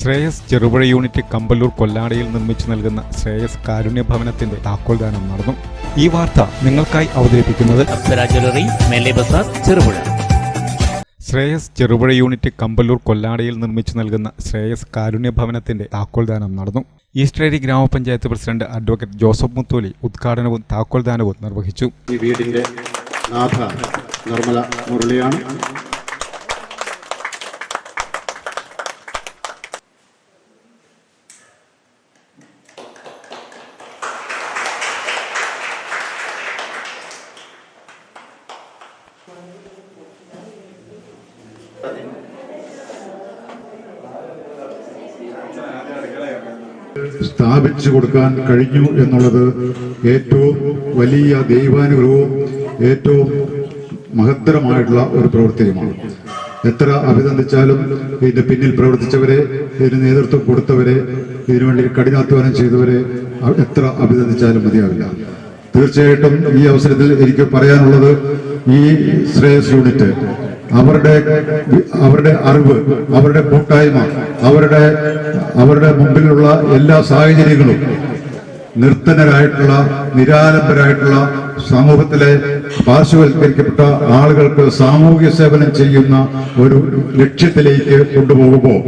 Shreyas Cherupuzha unit Kampallur കൊല്ലാടയിൽ നിർമ്മിച്ചു നൽകുന്ന ശ്രേയസ് കാരുണ്യ ഭവനത്തിന്റെ താക്കോൽദാനം നടന്നു. ഈ വാർത്ത നിങ്ങൾക്കായി അവതരിപ്പിക്കുന്നത് ചെറുപുഴ. ശ്രേയസ് ചെറുപുഴ യൂണിറ്റ് കമ്പല്ലൂർ കൊല്ലാടയിൽ നിർമ്മിച്ചു നൽകുന്ന ശ്രേയസ് കാരുണ്യ ഭവനത്തിന്റെ താക്കോൽദാനം നടന്നു. ഈസ്റ്റേരി ഗ്രാമപഞ്ചായത്ത് പ്രസിഡന്റ് അഡ്വക്കേറ്റ് ജോസഫ് മുത്തോലി ഉദ്ഘാടനവും താക്കോൽദാനവും നിർവഹിച്ചു. ഈ വീടിന്റെ നാഥ നിർമ്മല മുരളിയാണ്. സ്ഥാപിച്ചു കൊടുക്കാൻ കഴിഞ്ഞു എന്നുള്ളത് ഏറ്റവും വലിയ ദൈവാനുഗ്രഹവും ഏറ്റവും മഹത്തരമായിട്ടുള്ള ഒരു പ്രവൃത്തിയുമാണ്. എത്ര അഭിനന്ദിച്ചാലും ഇതിന് പിന്നിൽ പ്രവർത്തിച്ചവരെ ഇതിന് നേതൃത്വം കൊടുത്തവരെ ഇതിനുവേണ്ടി കഠിനാധ്വാനം ചെയ്തവരെ എത്ര അഭിനന്ദിച്ചാലും മതിയാവില്ല. തീർച്ചയായിട്ടും ഈ അവസരത്തിൽ എനിക്ക് പറയാനുള്ളത് ഈ ശ്രേയസ് യൂണിറ്റ് അവരുടെ അവരുടെ അറിവ് അവരുടെ കൂട്ടായ്മ അവരുടെ അവരുടെ മുമ്പിലുള്ള എല്ലാ സാഹചര്യങ്ങളും നിർത്തനരായിട്ടുള്ള നിരാലംബരായിട്ടുള്ള സമൂഹത്തിലെ പാർശ്വവൽക്കരിക്കപ്പെട്ട ആളുകൾക്ക് സാമൂഹ്യ സേവനം ചെയ്യുന്ന ഒരു ലക്ഷ്യത്തിലേക്ക് കൊണ്ടുപോകുമ്പോൾ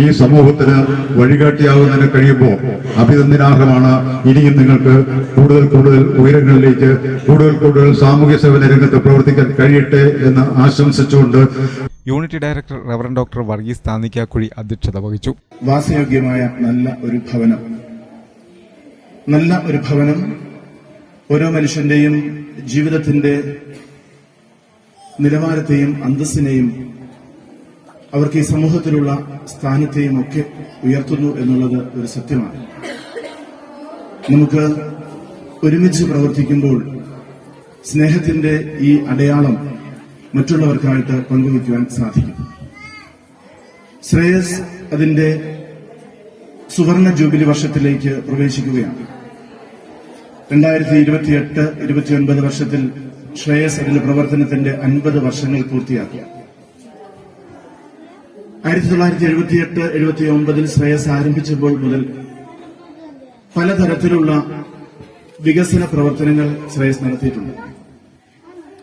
ഈ സമൂഹത്തിന് വഴികാട്ടിയാകുന്നതിന് കഴിയുമ്പോൾ അഭിനന്ദനാർഹമാണ്. ഇനിയും നിങ്ങൾക്ക് കൂടുതൽ കൂടുതൽ ഉയരങ്ങളിലേക്ക് കൂടുതൽ കൂടുതൽ സാമൂഹ്യ സേവന രംഗത്ത് പ്രവർത്തിക്കാൻ കഴിയട്ടെ എന്ന് ആശംസിച്ചുകൊണ്ട് unit director reverend doctor Varghese Thannikkakuzhi അധ്യക്ഷത വഹിച്ചു. വാസയോഗ്യമായ നല്ല ഒരു ഭവനം. നല്ല ഒരു ഭവനം ഓരോ മനുഷ്യന്റെയും ജീവിതത്തിന്റെ നിലവാരത്തെയും അന്തസ്സിനെയും അവർക്ക് ഈ സമൂഹത്തിലുള്ള സ്ഥാനത്തെയും ഒക്കെ ഉയർത്തുന്നു എന്നുള്ളത് ഒരു സത്യമാണ്. നമുക്ക് ഒരുമിച്ച് പ്രവർത്തിക്കുമ്പോൾ സ്നേഹത്തിന്റെ ഈ അടയാളം മറ്റുള്ളവർക്കായിട്ട് പങ്കുവയ്ക്കുവാൻ സാധിക്കും. ശ്രേയസ് അതിന്റെ സുവർണ ജൂബിലി വർഷത്തിലേക്ക് പ്രവേശിക്കുകയാണ്. രണ്ടായിരത്തി ഇരുപത്തിയെട്ട് ഇരുപത്തിയൊൻപത് വർഷത്തിൽ ശ്രേയസ് അതിന്റെ പ്രവർത്തനത്തിന്റെ അൻപത് വർഷങ്ങൾ പൂർത്തിയാക്കി. ആയിരത്തി തൊള്ളായിരത്തി എഴുപത്തിയെട്ട് എഴുപത്തി ഒമ്പതിൽ ശ്രേയസ് ആരംഭിച്ചപ്പോൾ മുതൽ പലതരത്തിലുള്ള വികസന പ്രവർത്തനങ്ങൾ ശ്രേയസ് നടത്തിയിട്ടുണ്ട്.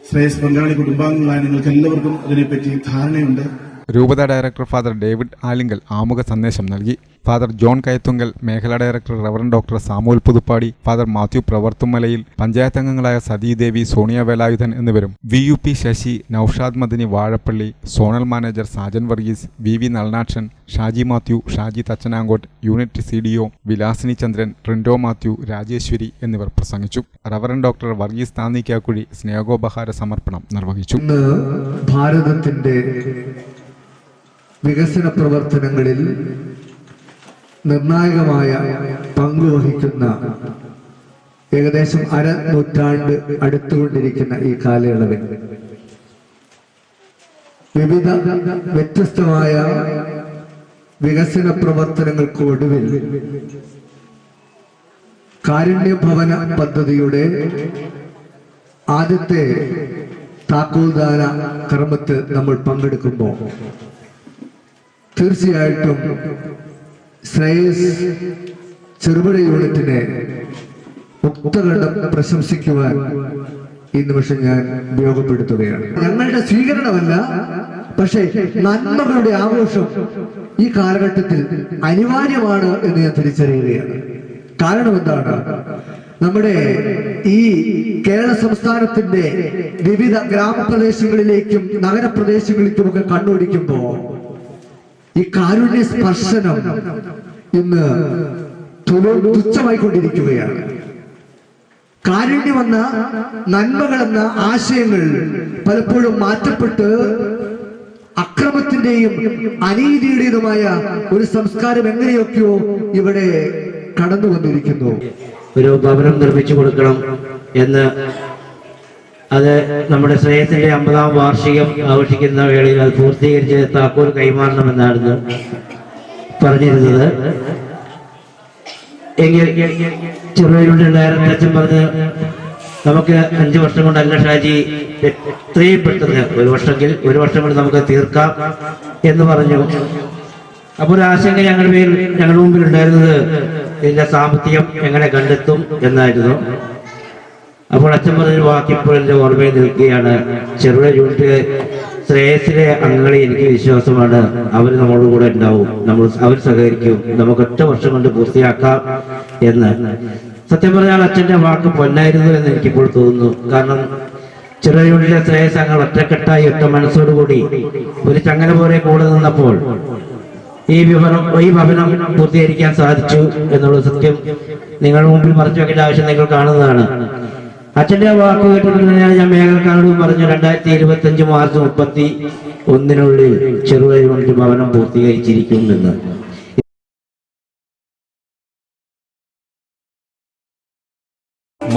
ശ്രേയസ് പങ്കാളി കുടുംബാംഗങ്ങളായ നിങ്ങൾക്ക് എല്ലാവർക്കും അതിനെപ്പറ്റി ധാരണയുണ്ട്. രൂപത ഡയറക്ടർ ഫാദർ ഡേവിഡ് ആലിങ്കൽ ആമുഖ സന്ദേശം നൽകി. ഫാദർ ജോൺ കയത്തുങ്കൽ മേഖലാ director reverend doctor Samuel Puthuppadi father Mathew Pravarthumalayil panchayat അംഗങ്ങളായ സതീദേവി സോണിയ വേലായുധൻ എന്നിവരും. V U P Sasi Noushad Madini Vazhappally zonal manager Sajan Varghese V V Nalanakshan Shaji Mathew Shaji Thachanangot unit C D O Vilasini Chandran Trindo Mathew Rajeshwari എന്നിവർ പ്രസംഗിച്ചു. Reverend doctor Varghese Thannikkakuzhi സ്നേഹോപഹാര സമർപ്പണം നിർവഹിച്ചു. ഭാരതത്തിന്റെ വികസന പ്രവർത്തനങ്ങളിൽ നിർണായകമായ പങ്കുവഹിക്കുന്ന ഏകദേശം അര നൂറ്റാണ്ട് അടുത്തുകൊണ്ടിരിക്കുന്ന ഈ കാലയളവിൽ വിവിധ വ്യത്യസ്തമായ വികസന പ്രവർത്തനങ്ങൾക്ക് ഒടുവിൽ കാരുണ്യഭവന പദ്ധതിയുടെ ആദ്യത്തെ താക്കോൽദാന കർമ്മത്തിൽ നമ്മൾ പങ്കെടുക്കുമ്പോൾ തീർച്ചയായിട്ടും ശ്രേയസ് ചെറുപുഴ യൂണിറ്റിനെ മുക്തകണ്ഠം പ്രശംസിക്കുവാൻ ഈ നിമിഷം ഞാൻ ഉപയോഗപ്പെടുത്തുകയാണ്. ഞങ്ങളുടെ സ്വീകരണമല്ല പക്ഷേ നന്മകളുടെ ആഘോഷം ഈ കാലഘട്ടത്തിൽ അനിവാര്യമാണ് എന്ന് ഞാൻ തിരിച്ചറിയുകയാണ്. കാരണം എന്താണ്? നമ്മുടെ ഈ കേരള സംസ്ഥാനത്തിന്റെ വിവിധ ഗ്രാമപ്രദേശങ്ങളിലേക്കും നഗരപ്രദേശങ്ങളിലേക്കും ഒക്കെ കണ്ണോടിക്കുമ്പോ ഈ കാരുണ്യ സ്പർശനം ഇന്ന് തുച്ഛമായിക്കൊണ്ടിരിക്കുകയാണ്. കാരുണ്യമെന്ന നന്മകളെന്ന ആശയങ്ങൾ പലപ്പോഴും മാറ്റപ്പെട്ട് അക്രമത്തിന്റെയും അനീതിയുടേതുമായ ഒരു സംസ്കാരം എങ്ങനെയൊക്കെയോ ഇവിടെ കടന്നു വന്നിരിക്കുന്നു ഒരു ഭവനം നിർമ്മിച്ചു കൊടുക്കണം എന്ന് അത് നമ്മുടെ ശ്രേയസിന്റെ അമ്പതാം വാർഷികം ആഘോഷിക്കുന്ന വേളയിൽ അത് പൂർത്തീകരിച്ച് താക്കോൽ കൈമാറണമെന്നായിരുന്നു പറഞ്ഞിരുന്നത്. എങ്കിൽ പറഞ്ഞ് നമുക്ക് അഞ്ചു വർഷം അല്ല ഷാജി എത്രയും പെട്ടെന്ന് ഒരു വർഷമെങ്കിൽ ഒരു വർഷം കൊണ്ട് നമുക്ക് തീർക്കാം എന്ന് പറഞ്ഞു. അപ്പോൾ ഒരു ആശങ്ക ഞങ്ങളുടെ പേരിൽ ഞങ്ങളുടെ മുമ്പിൽ ഉണ്ടായിരുന്നത് ഇതിന്റെ സാമ്പത്തികം എങ്ങനെ കണ്ടെത്തും എന്നായിരുന്നു. അപ്പോൾ അച്ഛൻ പറഞ്ഞൊരു വാക്ക് ഇപ്പോൾ എന്റെ ഓർമ്മയിൽ നിൽക്കുകയാണ്. ചെറുപുഴ യൂണിറ്റ് ശ്രേയസിലെ അംഗങ്ങളെ എനിക്ക് വിശ്വാസമാണ്. അവർ നമ്മളോട് കൂടെ ഉണ്ടാവും. നമ്മൾ അവർ സഹകരിക്കും. നമുക്ക് ഒറ്റ വർഷം കൊണ്ട് പൂർത്തിയാക്കാം എന്ന്. സത്യം പറഞ്ഞാൽ അച്ഛന്റെ വാക്ക് പൊന്നായിരുന്നു എന്ന് എനിക്കിപ്പോൾ തോന്നുന്നു. കാരണം ചെറുപുഴ യൂണിറ്റിലെ ശ്രേയസ് അംഗങ്ങൾ ഒറ്റക്കെട്ടായി ഒറ്റ മനസ്സോടുകൂടി ഒരു ചങ്ങല പോലെ കൂടെ നിന്നപ്പോൾ ഈ വിവരം ഈ ഭവനം പൂർത്തീകരിക്കാൻ സാധിച്ചു എന്നുള്ള സത്യം. നിങ്ങളുടെ മുമ്പിൽ മറച്ചു വെക്കേണ്ട ആവശ്യം നിങ്ങൾ കാണുന്നതാണ്. അച്ഛന്റെ വാക്ക് തന്നെയാണ് ഞാൻ മേഘക്കാരോട് പറഞ്ഞു രണ്ടായിരത്തി ഇരുപത്തി അഞ്ച് മാർച്ച് മുപ്പത്തി ഒന്നിനുള്ളിൽ യൂണിറ്റ് ഭവനം പൂർത്തീകരിച്ചിരിക്കും